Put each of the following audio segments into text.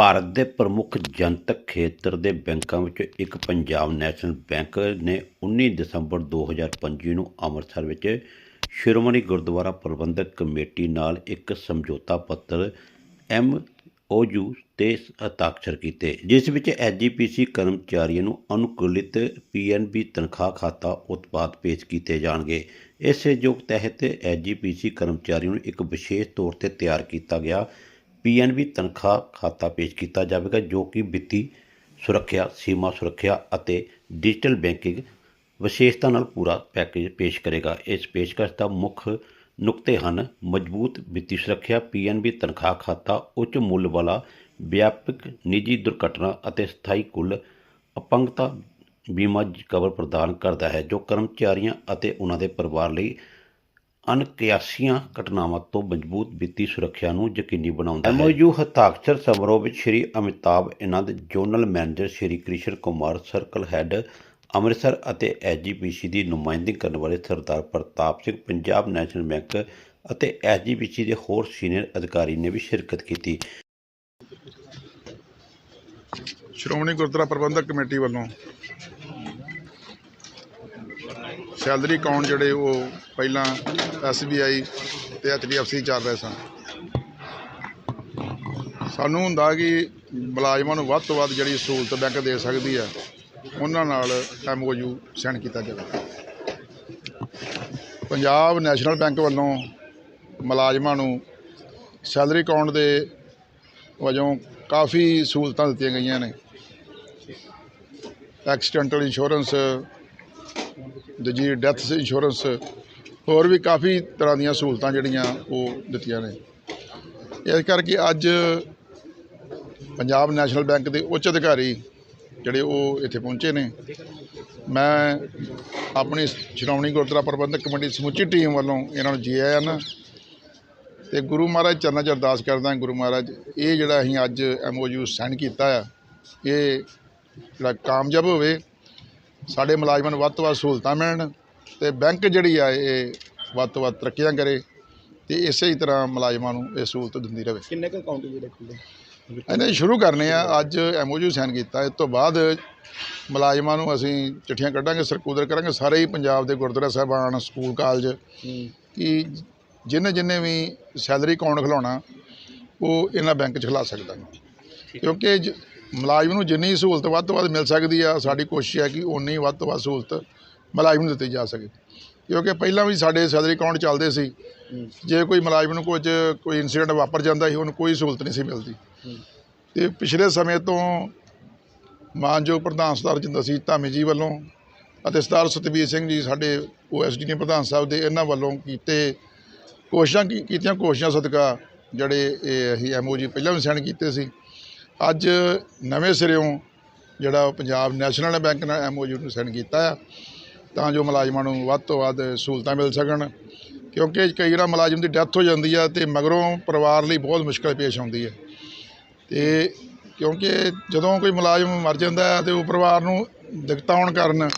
ਭਾਰਤ ਦੇ ਪ੍ਰਮੁੱਖ ਜਨਤਕ ਖੇਤਰ ਦੇ ਬੈਂਕਾਂ ਵਿੱਚੋਂ ਇੱਕ ਪੰਜਾਬ ਨੈਸ਼ਨਲ ਬੈਂਕ ਨੇ 19 ਦਸੰਬਰ 2025 ਨੂੰ ਅੰਮ੍ਰਿਤਸਰ ਵਿੱਚ ਸ਼੍ਰੋਮਣੀ ਗੁਰਦੁਆਰਾ ਪ੍ਰਬੰਧਕ ਕਮੇਟੀ ਨਾਲ ਇੱਕ ਸਮਝੌਤਾ ਪੱਤਰ ਐਮ ਯੂ ਤੇ ਹਸਤਾਖਰ ਕੀਤੇ, ਜਿਸ ਵਿੱਚ ਐਜੀਪੀਸੀ ਕਰਮਚਾਰੀਆਂ ਨੂੰ ਅਨੁਕੂਲਿਤ ਪੀਐਨਬੀ ਤਨਖਾਹ ਖਾਤਾ ਉਤਪਾਦ ਪੇਸ਼ ਕੀਤੇ ਜਾਣਗੇ। ਇਸ ਸਹਿਯੋਗ ਤਹਿਤ ਐਜੀਪੀਸੀ ਕਰਮਚਾਰੀਆਂ ਨੂੰ ਇੱਕ ਵਿਸ਼ੇਸ਼ ਤੌਰ ਤੇ ਤਿਆਰ ਕੀਤਾ ਗਿਆ। ਪੀਐਨਬੀ ਤਨਖਾਹ ਖਾਤਾ ਪੇਸ਼ ਕੀਤਾ ਜਾਵੇਗਾ, ਜੋ ਕਿ ਵਿੱਤੀ ਸੁਰੱਖਿਆ, ਸੀਮਾ ਸੁਰੱਖਿਆ ਅਤੇ ਡਿਜੀਟਲ ਬੈਂਕਿੰਗ ਵਿਸ਼ੇਸ਼ਤਾ ਨਾਲ ਪੂਰਾ ਪੈਕੇਜ ਪੇਸ਼ ਕਰੇਗਾ। ਇਸ ਪੇਸ਼ਕਸ਼ ਦਾ ਮੁੱਖ ਨੁਕਤੇ ਹਨ ਮਜ਼ਬੂਤ ਵਿੱਤੀ ਸੁਰੱਖਿਆ ਪੀਐਨਬੀ ਤਨਖਾਹ ਖਾਤਾ, ਉੱਚ ਮੁੱਲ ਵਾਲਾ, ਵਿਆਪਕ ਨਿੱਜੀ ਦੁਰਘਟਨਾ ਅਤੇ ਸਥਾਈ ਕੁੱਲ ਅਪੰਗਤਾ ਬੀਮਾ ਕਵਰ ਪ੍ਰਦਾਨ ਕਰਦਾ ਹੈ, ਜੋ ਕਰਮਚਾਰੀਆਂ ਅਤੇ ਉਹਨਾਂ ਦੇ ਪਰਿਵਾਰ ਲਈ ਅਣਕਿਆਸੀਆਂ ਘਟਨਾਵਾਂ ਤੋਂ ਮਜ਼ਬੂਤ ਵਿੱਤੀ ਸੁਰੱਖਿਆ ਨੂੰ ਯਕੀਨੀ ਬਣਾਉਂਦਾ ਹੈ। ਐਮਓਯੂ ਹਸਤਾਖਰ ਸਮਾਰੋਹ ਵਿੱਚ Shri Amitabh Anand zonal manager Shri Krishan Kumar circle head Amritsar ਅਤੇ ਐਜੀਪੀਸੀ ਦੀ ਨੁਮਾਇੰਦਗੀ ਕਰਨ ਵਾਲੇ ਸਰਦਾਰ ਪ੍ਰਤਾਪ ਸਿੰਘ ਪੰਜਾਬ ਨੈਸ਼ਨਲ ਬੈਂਕ ਅਤੇ ਐਜੀਪੀਸੀ ਦੇ ਹੋਰ ਸੀਨੀਅਰ ਅਧਿਕਾਰੀ ਨੇ ਵੀ ਸ਼ਿਰਕਤ ਕੀਤੀ। ਸ਼੍ਰੋਮਣੀ ਗੁਰਦੁਆਰਾ ਪ੍ਰਬੰਧਕ ਕਮੇਟੀ ਵੱਲੋਂ ਸੈਲਰੀ ਅਕਾਊਂਟ ਜਿਹੜੇ ਉਹ ਪਹਿਲਾਂ SBI ਤੇ HDFC ਚੱਲ ਰਹੇ ਸਨ। ਸਾਨੂੰ ਹੁੰਦਾ ਕਿ ਮੁਲਾਜ਼ਮਾਂ ਨੂੰ ਵੱਧ ਤੋਂ ਵੱਧ ਜਿਹੜੀ ਸਹੂਲਤ ਬੈਂਕ ਦੇ ਸਕਦੀ ਹੈ, ਉਹਨਾਂ ਨਾਲ MOU ਸਾਈਨ ਕੀਤਾ ਜਾਵੇ। ਪੰਜਾਬ ਨੈਸ਼ਨਲ ਬੈਂਕ ਵੱਲੋਂ ਮੁਲਾਜ਼ਮਾਂ ਨੂੰ ਸੈਲਰੀ ਅਕਾਊਂਟ ਦੇ ਵਜੋਂ ਕਾਫੀ ਸਹੂਲਤਾਂ ਦਿੱਤੀਆਂ ਗਈਆਂ ਨੇ। ਐਕਸੀਡੈਂਟਲ ਇੰਸ਼ੋਰੈਂਸ ਦੂਜੀ ਡੈਥ ਇੰਸ਼ੋਰੈਂਸ ਹੋਰ ਵੀ ਕਾਫੀ ਤਰ੍ਹਾਂ ਦੀਆਂ ਸਹੂਲਤਾਂ ਜਿਹੜੀਆਂ ਉਹ ਦਿੱਤੀਆਂ ਨੇ। ਇਸ ਕਰਕੇ ਅੱਜ ਪੰਜਾਬ ਨੈਸ਼ਨਲ ਬੈਂਕ ਦੇ ਉੱਚ ਅਧਿਕਾਰੀ ਜਿਹੜੇ ਉਹ ਇੱਥੇ ਪਹੁੰਚੇ ਨੇ। ਮੈਂ ਆਪਣੀ ਸ਼੍ਰੋਮਣੀ ਗੁਰਦੁਆਰਾ ਪ੍ਰਬੰਧਕ ਕਮੇਟੀ ਸਮੁੱਚੀ ਟੀਮ ਵੱਲੋਂ ਇਹਨਾਂ ਨੂੰ ਜੀ ਆਇਆਂ ਨਾ ਤੇ ਗੁਰੂ ਮਹਾਰਾਜ ਚਰਨਾਂ 'ਚ ਅਰਦਾਸ ਕਰਦਾ, ਗੁਰੂ ਮਹਾਰਾਜ, ਇਹ ਜਿਹੜਾ ਅਸੀਂ ਅੱਜ ਐਮਓਯੂ ਸਾਈਨ ਕੀਤਾ ਆ, ਇਹ ਜਿਹੜਾ ਕਾਮਯਾਬ ਹੋਵੇ ਸਾਡੇ ਮੁਲਾਜ਼ਮਾਂ ਨੂੰ ਵੱਧ ਤੋਂ ਵੱਧ ਸਹੂਲਤਾਂ ਮਿਲਣ ਤੇ ਬੈਂਕ ਜਿਹੜੀ ਆ ਇਹ ਵੱਧ ਤੋਂ ਵੱਧ ਤਰੱਕੀਆਂ ਕਰੇ ਤੇ ਇਸੇ ਹੀ ਤਰ੍ਹਾਂ ਮੁਲਾਜ਼ਮਾਂ ਨੂੰ ਇਹ ਸਹੂਲਤ ਦਿੰਦੀ ਰਹੇ ਕਿੰਨੇ ਕੁ ਅਕਾਊਂਟ ਜਿਹੜੇ ਖੁੱਲੇ ਇਹਨੇ ਸ਼ੁਰੂ ਕਰਨੇ ਆ ਅੱਜ ਐਮਓਯੂ ਸਾਈਨ ਕੀਤਾ ਇਸ ਤੋਂ ਬਾਅਦ ਮੁਲਾਜ਼ਮਾਂ ਨੂੰ ਅਸੀਂ ਚਿੱਠੀਆਂ ਕੱਢਾਂਗੇ ਸਰਕੂਲਰ ਕਰਾਂਗੇ ਸਾਰੇ ਹੀ ਪੰਜਾਬ ਦੇ ਗੁਰਦੁਆਰਾ ਸਾਹਿਬਾਨ ਸਕੂਲ ਕਾਲਜ ਕਿ ਜਿਹਨੇ ਜਿਹਨੇ ਵੀ ਸੈਲਰੀ ਅਕਾਊਂਟ ਖੁਲਾਉਣਾ ਉਹ ਇਹਨਾਂ ਬੈਂਕ 'ਚ ਖੁਲਾ ਸਕਦਾ। ਕਿਉਂਕਿ ਮੁਲਾਜ਼ਮ ਨੂੰ ਜਿੰਨੀ ਸਹੂਲਤ ਵੱਧ ਤੋਂ ਵੱਧ ਮਿਲ ਸਕਦੀ ਆ ਸਾਡੀ ਕੋਸ਼ਿਸ਼ ਹੈ ਕਿ ਉਨੀ ਵੱਧ ਤੋਂ ਵੱਧ ਸਹੂਲਤ ਮੁਲਾਜ਼ਮ ਨੂੰ ਦਿੱਤੀ ਜਾ ਸਕੇ। ਕਿਉਂਕਿ ਪਹਿਲਾਂ ਵੀ ਸਾਡੇ ਸੈਲਰੀ ਅਕਾਊਂਟ ਚੱਲਦੇ ਸੀ। ਜੇ ਕੋਈ ਮੁਲਾਜ਼ਮ ਨੂੰ ਕੁਝ ਕੋਈ ਇਨਸੀਡੈਂਟ ਵਾਪਰ ਜਾਂਦਾ ਸੀ ਉਹਨੂੰ ਕੋਈ ਸਹੂਲਤ ਨਹੀਂ ਸੀ ਮਿਲਦੀ। ਤੇ ਪਿਛਲੇ ਸਮੇਂ ਤੋਂ ਮਾਨਯੋਗ ਪ੍ਰਧਾਨ ਸਰਦਾਰ ਜਿੰਦਰ ਸਿੰਘ ਧਾਮੀ ਜੀ ਵੱਲੋਂ ਅਤੇ ਸਰਦਾਰ ਸਤਬੀਰ ਸਿੰਘ ਜੀ ਸਾਡੇ ਓਐਸਡੀ ਨੇ ਪ੍ਰਧਾਨ ਸਾਹਿਬ ਦੇ ਇਹਨਾਂ ਵੱਲੋਂ ਕੀਤੇ ਕੋਸ਼ਿਸ਼ਾਂ ਕੀ- ਕੀਤੀਆਂ ਕੋਸ਼ਿਸ਼ਾਂ ਸਦਕਾ ਜਿਹੜੇ ਇਹ ਅਸੀਂ ਐਮਓਜੀ ਪਹਿਲਾਂ ਵੀ ਸਾਈਨ ਕੀਤੇ ਸੀ। ਅੱਜ ਨਵੇਂ ਸਿਰਿਓਂ ਜਿਹੜਾ ਉਹ ਪੰਜਾਬ ਨੈਸ਼ਨਲ ਬੈਂਕ ਨਾਲ ਐਮਓਯੂ ਨੂੰ ਸਾਈਨ ਕੀਤਾ ਆ, ਤਾਂ ਜੋ ਮੁਲਾਜ਼ਮਾਂ ਨੂੰ ਵੱਧ ਤੋਂ ਵੱਧ ਸਹੂਲਤਾਂ ਮਿਲ ਸਕਣ, ਕਿਉਂਕਿ ਕਈ ਵਾਰ ਮੁਲਾਜ਼ਮ ਦੀ ਡੈਥ ਹੋ ਜਾਂਦੀ ਆ ਤੇ ਮਗਰੋਂ ਪਰਿਵਾਰ ਲਈ ਬਹੁਤ ਮੁਸ਼ਕਲ ਪੇਸ਼ ਆਉਂਦੀ ਹੈ ਤੇ ਕਿਉਂਕਿ ਜਦੋਂ ਕੋਈ ਮੁਲਾਜ਼ਮ ਮਰ ਜਾਂਦਾ ਹੈ ਤੇ ਉਹ ਪਰਿਵਾਰ ਨੂੰ ਦਿੱਕਤਾਂ ਆਉਣ ਕਾਰਨ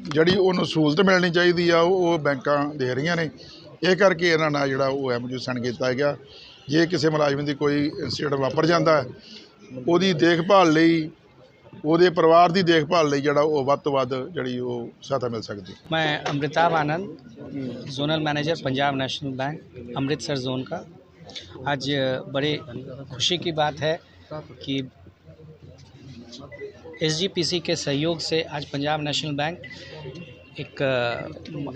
ਜਿਹੜੀ ਉਹਨੂੰ ਸਹੂਲਤ ਮਿਲਣੀ ਚਾਹੀਦੀ ਆ, ਉਹ ਉਹ ਬੈਂਕਾਂ ਦੇ ਰਹੀਆਂ ਨੇ। ਇਹ ਕਰਕੇ ਇਹਨਾਂ ਨਾਲ ਜਿਹੜਾ ਉਹ ਐਮਯੂ ਸਾਈਨ ਕੀਤਾ ਗਿਆ। ਜੇ ਕਿਸੇ ਮੁਲਾਜ਼ਮ ਦੀ ਕੋਈ ਇਨਸੀਡੈਂਟ ਵਾਪਰ ਜਾਂਦਾ ਹੈ ਉਹਦੀ ਦੇਖਭਾਲ ਲਈ ਉਹਦੇ ਪਰਿਵਾਰ ਦੀ ਦੇਖਭਾਲ ਲਈ ਜਿਹੜਾ ਉਹ ਵੱਧ ਤੋਂ ਵੱਧ ਜਿਹੜੀ ਉਹ ਸਹਾਇਤਾ ਮਿਲ ਸਕਦੀ ਹੈ मैं Amritabh Anand zonal manager Punjab National Bank Amritsar zone का आज बड़े खुशी की बात है कि एसजीपीसी के सहयोग से आज पंजाब नेशनल बैंक एक अ,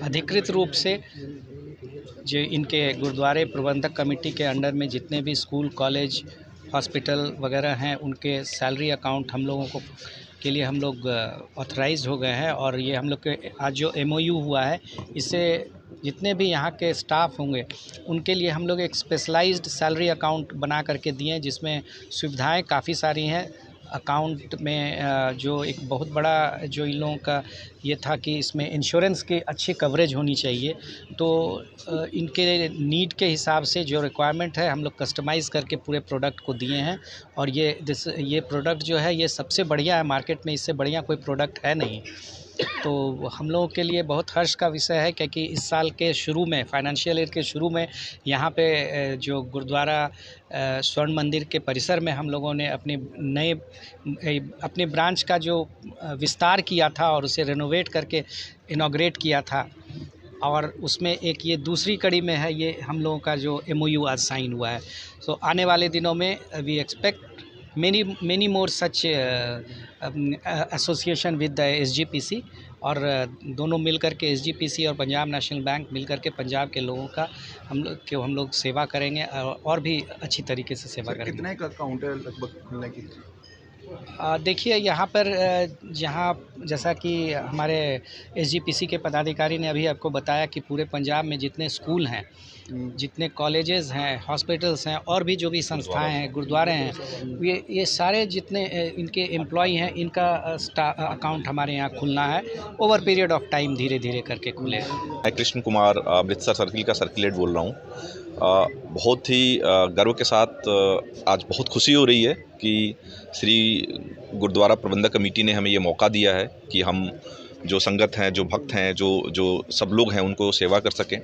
अधिकृत रूप से जो इनके गुरुद्वारे प्रबंधक कमेटी के अंडर में जितने भी स्कूल, कॉलेज, हॉस्पिटल वगैरह हैं, उनके सैलरी अकाउंट हम लोगों को के लिए हम लोग ऑथराइज हो गए हैं और ये हम लोग के आज जो एमओयू हुआ है, इससे जितने भी यहाँ के स्टाफ होंगे, उनके लिए हम लोग एक स्पेशलाइज्ड सैलरी अकाउंट बना करके दिए जिसमें सुविधाएँ काफ़ी सारी हैं। अकाउंट में जो एक बहुत बड़ा, जो इन लोगों का ये था कि इसमें इंश्योरेंस की अच्छी कवरेज होनी चाहिए। तो इनके नीड के हिसाब से जो रिक्वायरमेंट है, हम लोग कस्टमाइज़ करके पूरे प्रोडक्ट को दिए हैं। और ये दिस ये प्रोडक्ट जो है, ये सबसे बढ़िया है मार्केट में इससे बढ़िया कोई प्रोडक्ट है नहीं। तो हम लोगों के लिए बहुत हर्ष का विषय है क्योंकि इस साल के शुरू में फाइनेंशियल ईयर के शुरू में यहाँ पे जो गुरुद्वारा स्वर्ण मंदिर के परिसर में हम लोगों ने अपने नए अपने ब्रांच का जो विस्तार किया था और उसे रेनोवेट करके इनाग्रेट किया था। और उसमें एक ये दूसरी कड़ी में है, ये हम लोगों का जो एमओयू आज साइन हुआ है। सो आने वाले दिनों में we expect many many more such uh, um, uh, association with the SGPC और uh, दोनों मिल कर के एसजीपीसी और पंजाब नेशनल बैंक मिल कर के पंजाब के लोगों का हम लोग के हम लोग सेवा करेंगे और और भी अच्छी तरीके से सेवा करेंगे। कितने का अकाउंट है लगभग खुलने की? देखिए यहाँ पर जहाँ जैसा कि हमारे एसजीपीसी के पदाधिकारी ने अभी आपको बताया कि पूरे पंजाब में जितने स्कूल हैं जितने कॉलेजेस हैं, हॉस्पिटल्स हैं, और भी जो भी संस्थाएँ हैं, गुरुद्वारे हैं, ये ये सारे जितने इनके एम्प्लॉय हैं, इनका अकाउंट हमारे यहाँ खुलना है ओवर पीरियड ऑफ़ टाइम धीरे धीरे करके खुले मैं कृष्ण कुमार अमृतसर सर्किल का सर्किलेट बोल रहा हूँ। बहुत ही गर्व के साथ आज बहुत खुशी हो रही है कि श्री गुरुद्वारा प्रबंधक कमेटी ने हमें ये मौका दिया है कि हम जो संगत हैं, जो भक्त हैं, जो जो सब लोग हैं, उनको सेवा कर सकें।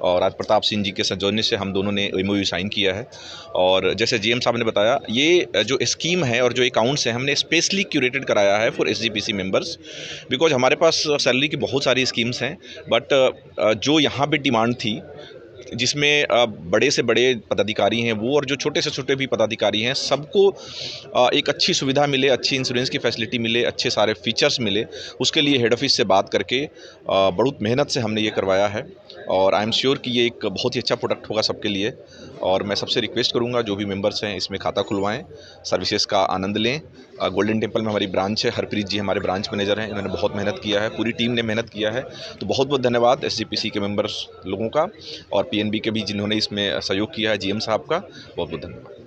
और राज प्रताप सिंह जी के सजौने से हम दोनों ने एम साइन किया है। और जैसे जी साहब ने बताया, ये जो स्कीम है और जो अकाउंट्स हैं, हमने स्पेशली क्यूरेटेड कराया है फॉर एसजीपीसी मेंबर्स बिकॉज़ हमारे पास सैलरी की बहुत सारी स्कीम्स हैं। बट जो यहाँ पर डिमांड थी जिसमें बड़े से बड़े पदाधिकारी हैं वो और जो छोटे से छोटे भी पदाधिकारी हैं, सबको एक अच्छी सुविधा मिले, अच्छी इंश्योरेंस की फैसिलिटी मिले, अच्छे सारे फीचर्स मिले, उसके लिए हेड ऑफ़िस से बात करके बहुत मेहनत से हमने ये करवाया है और आई एम श्योर कि ये एक बहुत ही अच्छा प्रोडक्ट होगा सबके लिए और मैं सबसे रिक्वेस्ट करूँगा जो भी मेंबर्स हैं इसमें खाता खुलवाएँ सर्विसेज़ का आनंद लें गोल्डन टेंपल में हमारी ब्रांच है। हरप्रीत जी हमारे ब्रांच मैनेजर हैं। इन्होंने बहुत मेहनत किया है। पूरी टीम ने मेहनत किया है। तो बहुत बहुत धन्यवाद एस के मेंबर्स लोगों का और पीएनबी के भी जिन्होंने इसमें सहयोग किया है जीएम साहब का। बहुत बहुत धन्यवाद।